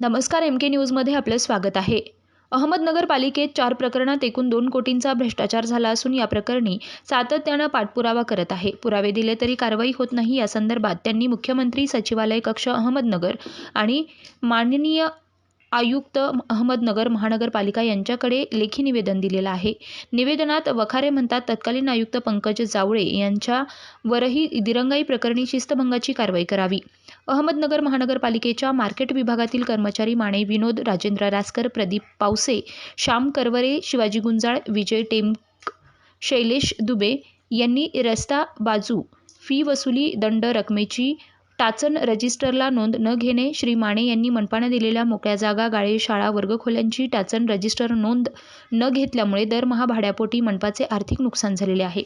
नमस्कार एम के न्यूजमध्ये आपलं स्वागत आहे. अहमदनगर पालिकेत चार प्रकरणात एकूण दोन कोटींचा भ्रष्टाचार झाला असून या प्रकरणी सातत्यानं पाठपुरावा करत आहे. पुरावे दिले तरी कारवाई होत नाही. या संदर्भात त्यांनी मुख्यमंत्री सचिवालय कक्ष अहमदनगर आणि माननीय आयुक्त अहमदनगर महानगरपालिका यांच्याकडे लेखी निवेदन दिलेलं आहे. निवेदनात वखारे म्हणतात तत्कालीन आयुक्त पंकज जावळे यांच्यावरही दिरंगाई प्रकरणी शिस्तभंगाची कारवाई करावी. अहमदनगर महानगरपालिकेच्या मार्केट विभागातील कर्मचारी माने विनोद राजेंद्र रासकर प्रदीप पावसे श्याम करवरे शिवाजी गुंजाळ विजय टेमक शैलेश दुबे यांनी रस्ता बाजू फी वसुली दंड रकमेची टाचन रजिस्टरला नोंद न घेणे श्री माने यांनी मनपाने दिलेल्या मोकळ्या जागा गाळे शाळा वर्गखोल्यांची टाचन रजिस्टर नोंद न घेतल्यामुळे दरमहा भाड्यापोटी मनपाचे आर्थिक नुकसान झालेले आहे.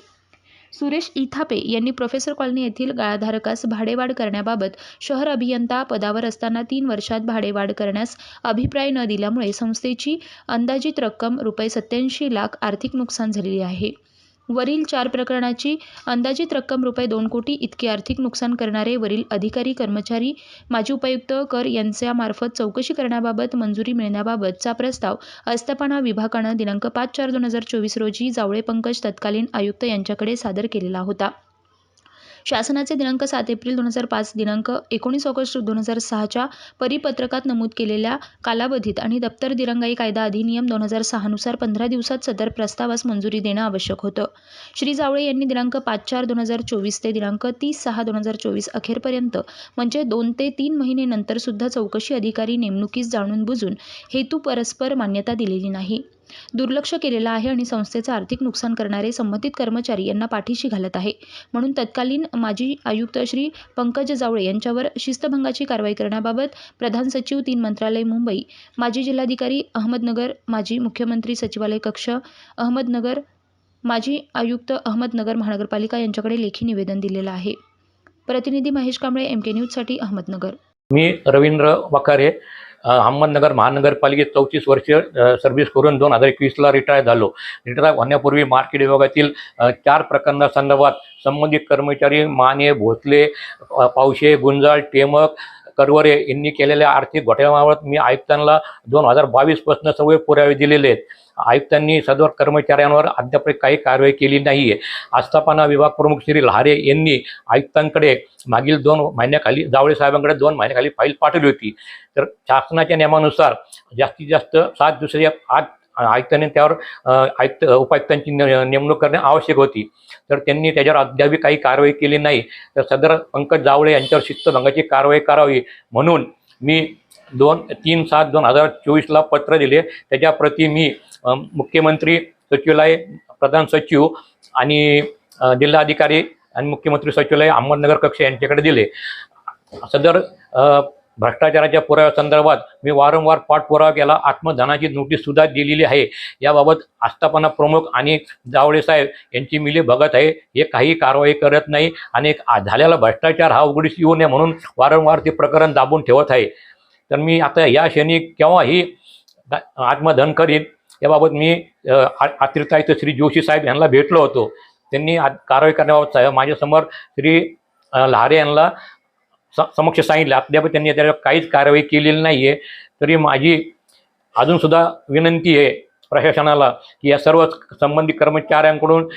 सुरेश इथापे यांनी प्रोफेसर कॉलनी येथील गाळाधारकास भाडेवाढ करण्याबाबत शहर अभियंता पदावर असताना तीन वर्षात भाडेवाढ करण्यास अभिप्राय न दिल्यामुळे संस्थेची अंदाजित रक्कम रुपये सत्याऐंशी लाख आर्थिक नुकसान झालेले आहे. वरील चार प्रकरणाची अंदाजित रक्कम रुपये दोन कोटी इतके आर्थिक नुकसान करणारे वरील अधिकारी कर्मचारी माजी उपायुक्त कर यांच्यामार्फत चौकशी करण्याबाबत मंजुरी मिळण्याबाबतचा प्रस्ताव आस्थापना विभागानं दिनांक पाच चार दोन हजार चोवीस रोजी जावळे पंकज तत्कालीन आयुक्त यांच्याकडे सादर केलेला होता. शासनाचे दिनांक सात एप्रिल दोन हजार पाच दिनांक एकोणीस ऑगस्ट दोन हजार सहाच्या परिपत्रकात नमूद केलेल्या कालावधीत आणि दप्तर दिरंगाई कायदा अधिनियम दोन हजार सहानुसार पंधरा दिवसात सदर प्रस्तावास मंजुरी देणं आवश्यक होतं. श्री जावळे यांनी दिनांक पाच चार दोन हजार चोवीस ते दिनांक तीस सहा दोन हजार चोवीस अखेरपर्यंत म्हणजे दोन ते तीन महिने नंतरसुद्धा चौकशी अधिकारी नेमणुकीस जाणून बुजून हेतू परस्पर मान्यता दिलेली नाही. दुर्लक्ष केलेलं आहे आणि संस्थेचं आर्थिक नुकसान करणारे संबंधित कर्मचारी यांना पाठीशी घालत आहे. म्हणून तत्कालीन माजी आयुक्त श्री पंकज जावळे यांच्यावर शिस्तभंगाची कारवाई करण्याबाबत प्रधान सचिव तीन मंत्रालय मुंबई माजी जिल्हाधिकारी अहमदनगर माजी मुख्यमंत्री सचिवालय कक्ष अहमदनगर माजी आयुक्त अहमदनगर महानगरपालिका यांच्याकडे लेखी निवेदन दिलेलं आहे. प्रतिनिधी महेश कांबळे एम के न्यूजसाठी अहमदनगर. मी रवींद्र वाकारे अहमदनगर महानगरपालिकेत चौतीस वर्ष सर्व्हिस करून दोन हजार एकवीसला रिटायर झालो. रिटायर होण्यापूर्वी मार्केट विभागातील चार प्रकरणासंदर्भात संबंधित कर्मचारी माने भोसले पावशे गुंजाळ टेमक करवरे यांनी केलेल्या आर्थिक घोटाळ्याबाबत मी आयुक्तांना दोन हजार बावीसपासून सर्व पुरावे दिलेले आहेत. आयुक्तांनी सदर कर्मचाऱ्यांवर अद्याप काही कारवाई केली नाही आहे. आस्थापना विभाग प्रमुख श्री लहारे यांनी आयुक्तांकडे मागील दोन महिन्याखाली जावळे साहेबांकडे दोन महिन्याखाली फाईल पाठवली होती. तर शासनाच्या नियमानुसार जास्तीत जास्त सात दिवसाच्या आत आयुक्तांनी त्यावर आयुक्त उपायुक्तांची ने- नेमणूक करणे आवश्यक होती. तर त्यांनी त्याच्यावर अद्याप काही कारवाई केली नाही. तर सदर पंकज जावळे यांच्यावर शिस्तभंगाची कारवाई करावी म्हणून मी दोन तीन सात दोन हजार चोवीसला पत्र दिले. त्याच्याप्रती मी मुख्यमंत्री सचिवालय प्रधान सचिव आणि जिल्हाधिकारी आणि मुख्यमंत्री सचिवालय अहमदनगर कक्ष यांच्याकडे दिले. सदर भ्रष्टाचाराच्या पुराव्यासंदर्भात मी वारंवार पाठपुरावा केला. आत्मधनाची नोटीस सुद्धा दिलेली आहे. याबाबत आस्थापना प्रमुख आणि जावळे साहेब यांची मिली भगत आहे. हे काही कारवाई करत नाही आणि झालेला भ्रष्टाचार हा उघडीस येऊ नये म्हणून वारंवार ते प्रकरण दाबून ठेवत आहे. तर मी आता या क्षणी केव्हाही आत्मधन करीन. याबाबत मी आ- अतिरिक्त श्री जोशी साहेब यांना भेटलो होतो. त्यांनी आ- कारवाई करण्याबाबत माझ्यासमोर श्री लहारे यांना समक्ष सांगितलं. अद्याप त्यांनी त्याच्यावर काहीच कारवाई केलेली नाही आहे तरी माझी अजूनसुद्धा विनंती आहे प्रशासनाला की या सर्व संबंधित कर्मचाऱ्यांकडून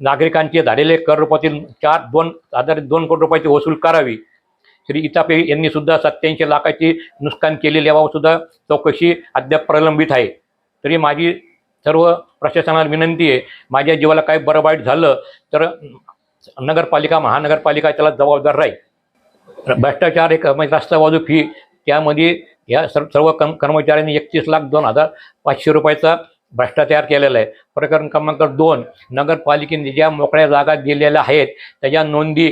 नागरिकांचे झालेले कर रुपातील चार दोन आधारित दोन कोटी रुपयाची वसूल करावी. श्री इतापे यांनी सुद्धा सत्याऐंशी लाखाची नुकसान केलेली याबाबत सुद्धा चौकशी अद्याप प्रलंबित आहे. तरी माझी सर्व प्रशासनाला विनंती आहे माझ्या जीवाला काही बरं वाईट झालं तर नगरपालिका महानगरपालिका त्याला जबाबदार राहील. भ्रष्टाचार एक म्हणजे रस्ता फी त्यामध्ये या सर्व सर्व कर्म कर्मचाऱ्यांनी एकतीस लाख दोन हजार पाचशे रुपयाचा भ्रष्टाचार केलेला आहे. प्रकरण क्रमांक दोन नगरपालिकेने ज्या मोकळ्या जागा दिलेल्या आहेत त्याच्या नोंदी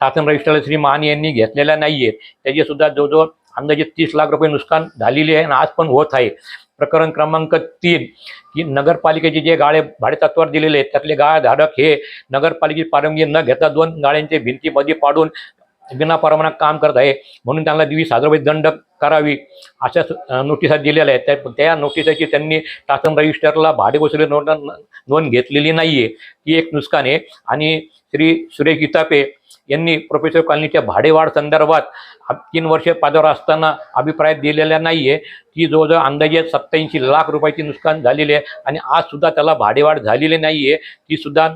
शासन रजिस्टर श्री मान यांनी घेतलेल्या नाही आहेत त्याचीसुद्धा जवळजवळ अंदाजे तीस लाख रुपये नुकसान झालेली आहे आणि आज पण होत आहे. प्रकरण क्रमांक तीन की नगरपालिकेचे जे गाळे भाडेतत्वावर दिलेले आहेत त्यातले गाळ धाडक हे नगरपालिकेची परवानगी न घेता दोन गाळ्यांचे भिंतीमध्ये पाडून विनाप्रमाणात काम करत आहे. म्हणून त्यांना वीस हजार रुपये दंड करावी अशा नोटिसा दिलेल्या आहेत. त्या त्या नोटिसाची त्यांनी शासन रजिस्टरला भाडे वसुली नोट नोंद घेतलेली नाही आहे ती एक नुकसान आहे. आणि श्री सुरेश गीतापे यांनी प्रोफेसर कॉलनीच्या भाडेवाढ संदर्भात तीन वर्षे पादावर असताना अभिप्राय दिलेला नाही आहे ती जवळजवळ अंदाजे सत्याऐंशी लाख रुपयाची नुकसान झालेली आहे. आणि आजसुद्धा त्याला भाडेवाढ झालेली नाही आहे तीसुद्धा